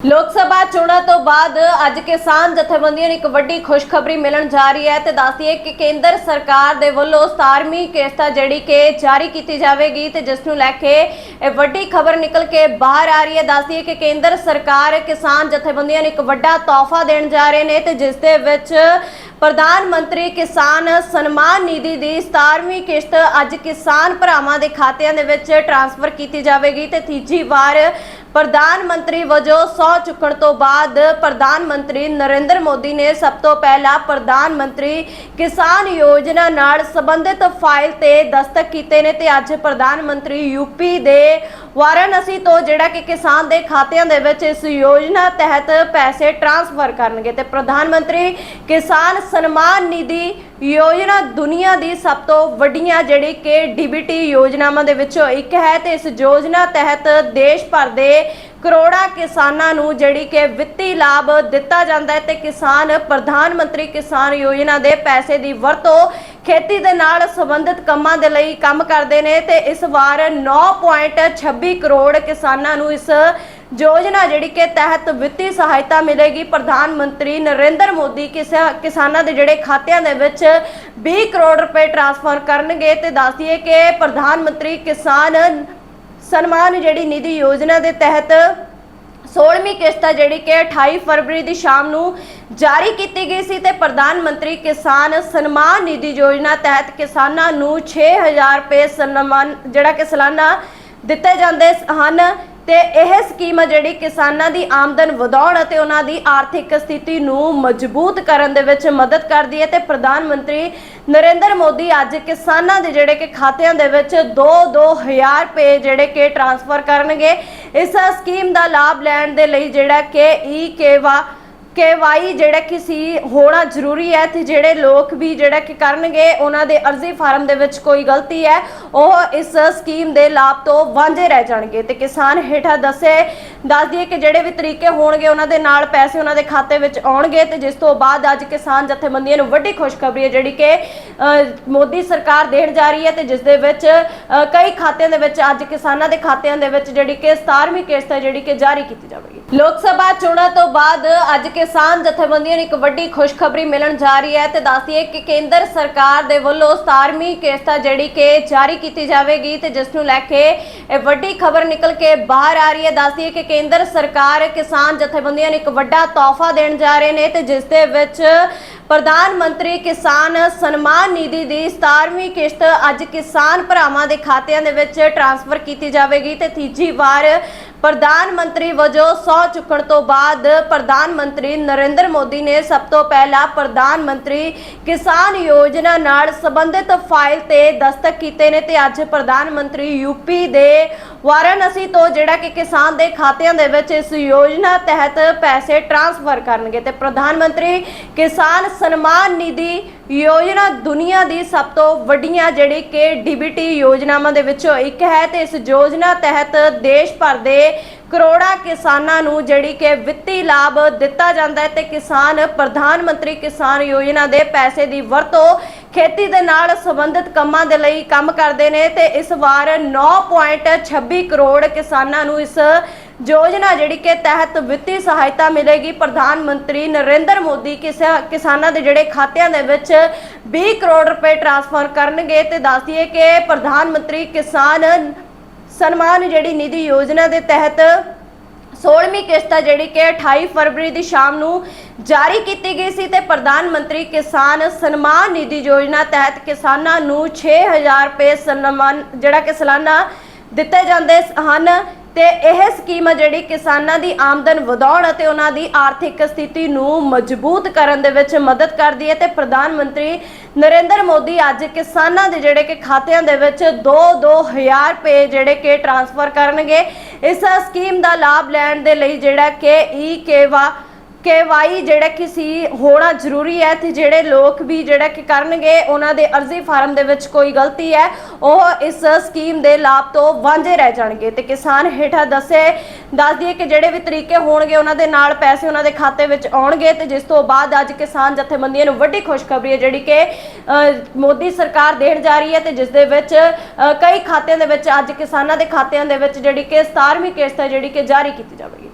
ਲੋਕ ਸਭਾ ਚੋਣਾਂ ਤੋਂ ਬਾਅਦ ਅੱਜ ਕਿਸਾਨ ਜਥੇਬੰਦੀਆਂ ਨੂੰ ਇੱਕ ਵੱਡੀ ਖੁਸ਼ਖਬਰੀ ਮਿਲਣ ਜਾ ਰਹੀ ਹੈ ਤੇ ਦੱਸਦੀ ਹੈ ਕਿ ਕੇਂਦਰ ਸਰਕਾਰ ਦੇ ਵੱਲੋਂ 17ਵੀਂ ਕਿਸ਼ਤ ਜਿਹੜੀ ਕਿ ਜਾਰੀ ਕੀਤੀ ਜਾਵੇਗੀ ਤੇ ਜਿਸ ਨੂੰ ਲੈ ਕੇ ਇਹ ਵੱਡੀ ਖਬਰ ਨਿਕਲ ਕੇ ਬਾਹਰ ਆ ਰਹੀ ਹੈ। ਦੱਸਦੀ ਹੈ ਕਿ ਕੇਂਦਰ ਸਰਕਾਰ ਕਿਸਾਨ ਜਥੇਬੰਦੀਆਂ ਨੂੰ ਇੱਕ ਵੱਡਾ ਤੋਹਫਾ ਦੇਣ ਜਾ ਰਹੇ ਨੇ ਤੇ ਜਿਸ ਦੇ ਵਿੱਚ ਪ੍ਰਧਾਨ ਮੰਤਰੀ ਕਿਸਾਨ ਸਨਮਾਨ ਨਿਧੀ ਦੀ 17ਵੀਂ ਕਿਸ਼ਤ ਅੱਜ ਕਿਸਾਨ ਭਰਾਵਾਂ ਦੇ ਖਾਤਿਆਂ ਦੇ ਵਿੱਚ ਟ੍ਰਾਂਸਫਰ ਕੀਤੀ ਜਾਵੇਗੀ ਤੇ ਤੀਜੀ ਵਾਰ ਪ੍ਰਧਾਨ ਮੰਤਰੀ ਵਜੋਂ ਸਹੁੰ ਚੁੱਕਣ ਤੋਂ ਬਾਅਦ ਪ੍ਰਧਾਨ ਮੰਤਰੀ ਨਰਿੰਦਰ ਮੋਦੀ ਨੇ ਸਭ ਤੋਂ ਪਹਿਲਾਂ ਪ੍ਰਧਾਨ ਮੰਤਰੀ ਕਿਸਾਨ ਯੋਜਨਾ ਨਾਲ ਸੰਬੰਧਿਤ ਫਾਈਲ ਤੇ ਦਸਤਕ ਕੀਤੇ ਨੇ ਤੇ ਅੱਜ ਪ੍ਰਧਾਨ ਮੰਤਰੀ ਯੂਪੀ ਦੇ ਵਾਰਾਣਸੀ ਤੋਂ ਜਿਹੜਾ ਕਿ ਕਿਸਾਨ ਦੇ ਖਾਤਿਆਂ ਦੇ ਵਿੱਚ ਇਸ ਯੋਜਨਾ ਤਹਿਤ ਪੈਸੇ ਟ੍ਰਾਂਸਫਰ ਕਰਨਗੇ ਤੇ ਪ੍ਰਧਾਨ ਮੰਤਰੀ ਕਿਸਾਨ ਸਨਮਾਨ ਨਿਧੀ ਯੋਜਨਾ ਦੁਨੀਆ ਦੀ ਸਭ ਤੋਂ ਵੱਡੀਆਂ ਜਿਹੜੀ ਕਿ ਡੀਬੀਟੀ ਯੋਜਨਾਵਾਂ ਦੇ ਵਿੱਚੋਂ ਇੱਕ ਹੈ ਤੇ ਇਸ ਯੋਜਨਾ ਤਹਿਤ ਦੇਸ਼ ਭਰ ਦੇ ਕਰੋੜਾਂ ਕਿਸਾਨਾਂ ਨੂੰ ਜਿਹੜੀ ਕਿ ਵਿੱਤੀ ਲਾਭ ਦਿੱਤਾ ਜਾਂਦਾ ਹੈ ਤੇ ਕਿਸਾਨ ਪ੍ਰਧਾਨ ਮੰਤਰੀ ਕਿਸਾਨ ਯੋਜਨਾ ਦੇ ਪੈਸੇ ਦੀ ਵਰਤੋਂ ਖੇਤੀ ਦੇ ਨਾਲ ਸੰਬੰਧਿਤ ਕੰਮਾਂ ਦੇ ਲਈ ਕੰਮ ਕਰਦੇ ਨੇ ਤੇ ਇਸ ਵਾਰ 9.26 ਕਰੋੜ ਕਿਸਾਨਾਂ ਨੂੰ ਇਸ ਯੋਜਨਾ ਜਿਹੜੀ ਕਿ ਤਹਿਤ ਵਿੱਤੀ ਸਹਾਇਤਾ ਮਿਲੇਗੀ। ਪ੍ਰਧਾਨ ਮੰਤਰੀ ਨਰਿੰਦਰ ਮੋਦੀ ਕਿਸਾਨਾਂ ਦੇ ਜਿਹੜੇ ਖਾਤਿਆਂ ਦੇ ਵਿੱਚ 20 ਕਰੋੜ ਰੁਪਏ ਟ੍ਰਾਂਸਫਰ ਕਰਨਗੇ ਤੇ ਦੱਸ ਦਈਏ ਕਿ ਪ੍ਰਧਾਨ ਮੰਤਰੀ ਕਿਸਾਨ ਸਨਮਾਨ ਜਿਹੜੀ ਨਿਧੀ ਯੋਜਨਾ ਦੇ ਤਹਿਤ 16ਵੀਂ ਕਿਸ਼ਤ ਆ ਜਿਹੜੀ ਕਿ 28 ਫਰਵਰੀ ਦੀ ਸ਼ਾਮ ਨੂੰ ਜਾਰੀ ਕੀਤੀ ਗਈ ਸੀ ਤੇ ਪ੍ਰਧਾਨ ਮੰਤਰੀ ਕਿਸਾਨ ਸਨਮਾਨ ਨਿਧੀ ਯੋਜਨਾ ਤਹਿਤ ਕਿਸਾਨਾਂ ਨੂੰ 6000 ਰੁਪਏ ਸਨਮਾਨ ਜਿਹੜਾ ਕਿ ਸਾਲਾਨਾ ਦਿੱਤੇ ਜਾਂਦੇ ਹਨ। ਤੇ ਇਹ ਸਕੀਮ ਆ ਜਿਹੜੀ ਕਿਸਾਨਾਂ ਦੀ ਆਮਦਨ ਵਧਾਉਣ ਅਤੇ ਉਹਨਾਂ ਦੀ ਆਰਥਿਕ ਸਥਿਤੀ ਨੂੰ ਮਜ਼ਬੂਤ ਕਰਨ ਦੇ ਵਿੱਚ ਮਦਦ ਕਰਦੀ ਹੈ ਤੇ ਪ੍ਰਧਾਨ ਮੰਤਰੀ ਨਰਿੰਦਰ ਮੋਦੀ ਅੱਜ ਕਿਸਾਨਾਂ ਦੇ ਜਿਹੜੇ ਕਿ ਖਾਤਿਆਂ ਦੇ ਵਿੱਚ 2-2000 ਰੁਪਏ ਜਿਹੜੇ ਕਿ ਟ੍ਰਾਂਸਫਰ ਕਰਨਗੇ। ਇਸ ਸਕੀਮ ਦਾ ਲਾਭ ਲੈਣ ਦੇ ਲਈ ਜਿਹੜਾ ਕਿ ਈ ਕੇਵਾ ਕੇਵਾਈ ਜਿਹੜਾ ਕਿ ਸੀ, ਹੋਣਾ ਜ਼ਰੂਰੀ ਹੈ ਤੇ ਜਿਹੜੇ ਲੋਕ ਵੀ ਜਿਹੜਾ ਕਿ ਕਰਨਗੇ, ਉਹਨਾਂ ਦੇ ਅਰਜ਼ੀ ਫਾਰਮ ਦੇ ਵਿੱਚ ਕੋਈ ਗਲਤੀ ਹੈ, ਉਹ ਇਸ ਸਕੀਮ ਦੇ ਲਾਭ ਤੋਂ ਵਾਂਝੇ ਰਹਿ ਜਾਣਗੇ। ਤੇ ਕਿਸਾਨ ਹੇਠਾਂ ਦੱਸੇ, ਦੱਸ ਦਈਏ ਕਿ ਜਿਹੜੇ ਵੀ ਤਰੀਕੇ ਹੋਣਗੇ, ਉਹਨਾਂ ਦੇ ਨਾਲ ਪੈਸੇ ਉਹਨਾਂ ਦੇ ਖਾਤੇ ਵਿੱਚ ਆਉਣਗੇ ਤੇ ਜਿਸ ਤੋਂ ਬਾਅਦ ਅੱਜ ਕਿਸਾਨ ਜਥੇਬੰਦੀਆਂ ਨੂੰ ਵੱਡੀ ਖੁਸ਼ਖਬਰੀ ਹੈ, ਜਿਹੜੀ ਕਿ ਮੋਦੀ ਸਰਕਾਰ ਦੇਣ ਜਾ ਰਹੀ ਹੈ ਤੇ ਜਿਸ ਦੇ ਵਿੱਚ ਕਈ ਖਾਤਿਆਂ ਦੇ ਵਿੱਚ ਅੱਜ ਕਿਸਾਨਾਂ ਦੇ ਖਾਤਿਆਂ ਦੇ ਵਿੱਚ ਜਿਹੜੀ ਕਿ 17ਵੀਂ ਕਿਸ਼ਤ ਹੈ, ਜਿਹੜੀ ਕਿ ਜਾਰੀ ਕੀਤੀ ਜਾਵੇਗੀ। ਲੋਕ ਸਭਾ ਚੋਣਾਂ ਤੋਂ ਬਾਅਦ ਅੱਜ ਕਿਸਾਨ ਜਥੇਬੰਦੀਆਂ ਨੂੰ ਇੱਕ ਵੱਡੀ ਖੁਸ਼ਖਬਰੀ ਮਿਲਣ ਜਾ ਰਹੀ ਹੈ ਤੇ ਦੱਸਦੀਏ ਕਿ ਕੇਂਦਰ ਸਰਕਾਰ ਦੇ ਵੱਲੋਂ 17ਵੀਂ ਕਿਸ਼ਤ ਆ ਜਿਹੜੀ ਕਿ ਜਾਰੀ ਕੀਤੀ ਜਾਵੇਗੀ ਤੇ ਜਿਸ ਨੂੰ ਲੈ ਕੇ ਇਹ ਵੱਡੀ ਖਬਰ ਨਿਕਲ ਕੇ ਬਾਹਰ ਆ ਰਹੀ ਹੈ। ਦੱਸਦੀ ਹੈ ਕਿ ਕੇਂਦਰ ਸਰਕਾਰ ਕਿਸਾਨ ਜਥੇਬੰਦੀਆਂ ਨੂੰ ਇੱਕ ਵੱਡਾ ਤੋਹਫਾ ਦੇਣ ਜਾ ਰਹੇ ਨੇ ਤੇ ਜਿਸ ਦੇ ਵਿੱਚ ਪ੍ਰਧਾਨ ਮੰਤਰੀ ਕਿਸਾਨ ਸਨਮਾਨ ਨਿਧੀ ਦੀ 17ਵੀਂ ਕਿਸ਼ਤ ਅੱਜ ਕਿਸਾਨ ਭਰਾਵਾਂ ਦੇ ਖਾਤਿਆਂ ਦੇ ਵਿੱਚ ਟ੍ਰਾਂਸਫਰ ਕੀਤੀ ਜਾਵੇਗੀ ਤੇ ਤੀਜੀ ਵਾਰ ਪ੍ਰਧਾਨ ਮੰਤਰੀ ਵਜੋਂ ਸਹੁੰ ਚੁੱਕਣ ਤੋਂ ਬਾਅਦ ਪ੍ਰਧਾਨ ਮੰਤਰੀ ਨਰਿੰਦਰ ਮੋਦੀ ਨੇ ਸਭ ਤੋਂ ਪਹਿਲਾਂ ਪ੍ਰਧਾਨ ਮੰਤਰੀ ਕਿਸਾਨ ਯੋਜਨਾ ਨਾਲ ਸੰਬੰਧਿਤ ਫਾਈਲ ਤੇ ਦਸਤਕ ਕੀਤੇ ਨੇ ਤੇ ਅੱਜ ਪ੍ਰਧਾਨ ਮੰਤਰੀ ਯੂਪੀ ਦੇ ਵਾਰਾਣਸੀ ਤੋਂ ਜਿਹੜਾ ਕਿ ਕਿਸਾਨ ਦੇ ਖਾਤਿਆਂ ਦੇ ਵਿੱਚ ਇਸ ਯੋਜਨਾ ਤਹਿਤ ਪੈਸੇ ਟ੍ਰਾਂਸਫਰ ਕਰਨਗੇ ਤੇ ਪ੍ਰਧਾਨ ਮੰਤਰੀ ਕਿਸਾਨ ਸਨਮਾਨ ਨਿਧੀ ਯੋਜਨਾ ਦੁਨੀਆ ਦੀ ਸਭ ਤੋਂ ਵੱਡੀਆਂ ਜਿਹੜੀ ਕਿ ਡੀਬੀਟੀ ਯੋਜਨਾਵਾਂ ਦੇ ਵਿੱਚੋਂ ਇੱਕ ਹੈ ਤੇ ਇਸ ਯੋਜਨਾ ਤਹਿਤ ਦੇਸ਼ ਭਰ ਦੇ ਕਰੋੜਾਂ ਕਿਸਾਨਾਂ ਨੂੰ ਜਿਹੜੀ ਕਿ ਵਿੱਤੀ ਲਾਭ ਦਿੱਤਾ ਜਾਂਦਾ ਹੈ ਤੇ ਕਿਸਾਨ ਪ੍ਰਧਾਨ ਮੰਤਰੀ ਕਿਸਾਨ ਯੋਜਨਾ ਦੇ ਪੈਸੇ ਦੀ ਵਰਤੋਂ ਖੇਤੀ ਦੇ ਨਾਲ ਸੰਬੰਧਿਤ ਕੰਮਾਂ ਦੇ ਲਈ ਕੰਮ ਕਰਦੇ ਨੇ ਤੇ ਇਸ ਵਾਰ 9.26 ਕਰੋੜ ਕਿਸਾਨਾਂ ਨੂੰ ਇਸ ਯੋਜਨਾ ਜਿਹੜੀ ਕਿ ਤਹਿਤ ਵਿੱਤੀ ਸਹਾਇਤਾ ਮਿਲੇਗੀ ਪ੍ਰਧਾਨ ਮੰਤਰੀ ਨਰਿੰਦਰ ਮੋਦੀ ਕਿਸਾ- ਕਿਸਾਨਾਂ ਦੇ ਜਿਹੜੇ ਖਾਤਿਆਂ ਦੇ ਵਿੱਚ 20 ਕਰੋੜ ਰੁਪਏ ਟ੍ਰਾਂਸਫਰ ਕਰਨਗੇ ਤੇ ਦੱਸ ਦਈਏ ਕਿ ਪ੍ਰਧਾਨ ਮੰਤਰੀ ਕਿਸਾਨ ਸਨਮਾਨ ਜਿਹੜੀ ਨਿਧੀ ਯੋਜਨਾ ਦੇ ਤਹਿਤ 16ਵੀਂ ਕਿਸ਼ਤ ਜਿਹੜੀ ਕਿ 28 ਫਰਵਰੀ ਦੀ ਸ਼ਾਮ ਨੂੰ ਜਾਰੀ ਕੀਤੀ ਗਈ ਸੀ ਤੇ ਪ੍ਰਧਾਨ ਮੰਤਰੀ ਕਿਸਾਨ ਸਨਮਾਨ ਨਿਧੀ ਯੋਜਨਾ ਤਹਿਤ ਕਿਸਾਨਾਂ ਨੂੰ 6000 ਰੁਪਏ ਸਨਮਾਨ, ਜਿਹੜਾ ਕਿ ਸਾਲਾਨਾ ਦਿੱਤੇ ਜਾਂਦੇ ਹਨ। ਤੇ ਇਹ ਸਕੀਮ ਆ ਜਿਹੜੀ ਕਿਸਾਨਾਂ ਦੀ ਆਮਦਨ ਵਧਾਉਣ ਅਤੇ ਉਹਨਾਂ ਦੀ ਆਰਥਿਕ ਸਥਿਤੀ ਨੂੰ ਮਜ਼ਬੂਤ ਕਰਨ ਦੇ ਵਿੱਚ ਮਦਦ ਕਰਦੀ ਹੈ ਤੇ ਪ੍ਰਧਾਨ ਮੰਤਰੀ ਨਰਿੰਦਰ ਮੋਦੀ ਅੱਜ ਕਿਸਾਨਾਂ ਦੇ ਜਿਹੜੇ ਕਿ ਖਾਤਿਆਂ ਦੇ ਵਿੱਚ 2-2000 ਰੁਪਏ ਜਿਹੜੇ ਕਿ ਟ੍ਰਾਂਸਫਰ ਕਰਨਗੇ। ਇਸ ਸਕੀਮ ਦਾ ਲਾਭ ਲੈਣ ਦੇ ਲਈ ਜਿਹੜਾ ਕਿ ਈ ਕੇਵਾ ਕੇਵਾਈ ਜਿਹੜਾ ਕਿ ਸੀ, ਹੋਣਾ ਜ਼ਰੂਰੀ ਹੈ ਤੇ ਜਿਹੜੇ ਲੋਕ ਵੀ ਜਿਹੜਾ ਕਿ ਕਰਨਗੇ, ਉਹਨਾਂ ਦੇ ਅਰਜ਼ੀ ਫਾਰਮ ਦੇ ਵਿੱਚ ਕੋਈ ਗਲਤੀ ਹੈ, ਉਹ ਇਸ ਸਕੀਮ ਦੇ ਲਾਭ ਤੋਂ ਵਾਂਝੇ ਰਹਿ ਜਾਣਗੇ। ਤੇ ਕਿਸਾਨ ਹੇਠਾਂ ਦੱਸੇ, ਦੱਸ ਦਈਏ ਕਿ ਜਿਹੜੇ ਵੀ ਤਰੀਕੇ ਹੋਣਗੇ, ਉਹਨਾਂ ਦੇ ਨਾਲ ਪੈਸੇ ਉਹਨਾਂ ਦੇ ਖਾਤੇ ਵਿੱਚ ਆਉਣਗੇ ਤੇ ਜਿਸ ਤੋਂ ਬਾਅਦ ਅੱਜ ਕਿਸਾਨ ਜਥੇਬੰਦੀਆਂ ਨੂੰ ਵੱਡੀ ਖੁਸ਼ਖਬਰੀ ਹੈ, ਜਿਹੜੀ ਕਿ ਮੋਦੀ ਸਰਕਾਰ ਦੇਣ ਜਾ ਰਹੀ ਹੈ ਤੇ ਜਿਸ ਦੇ ਵਿੱਚ ਕਈ ਖਾਤਿਆਂ ਦੇ ਵਿੱਚ ਅੱਜ ਕਿਸਾਨਾਂ ਦੇ ਖਾਤਿਆਂ ਦੇ ਵਿੱਚ ਜਿਹੜੀ ਕਿ 17ਵੀਂ ਕਿਸ਼ਤ ਹੈ, ਜਿਹੜੀ ਕਿ ਜਾਰੀ ਕੀਤੀ ਜਾਵੇਗੀ।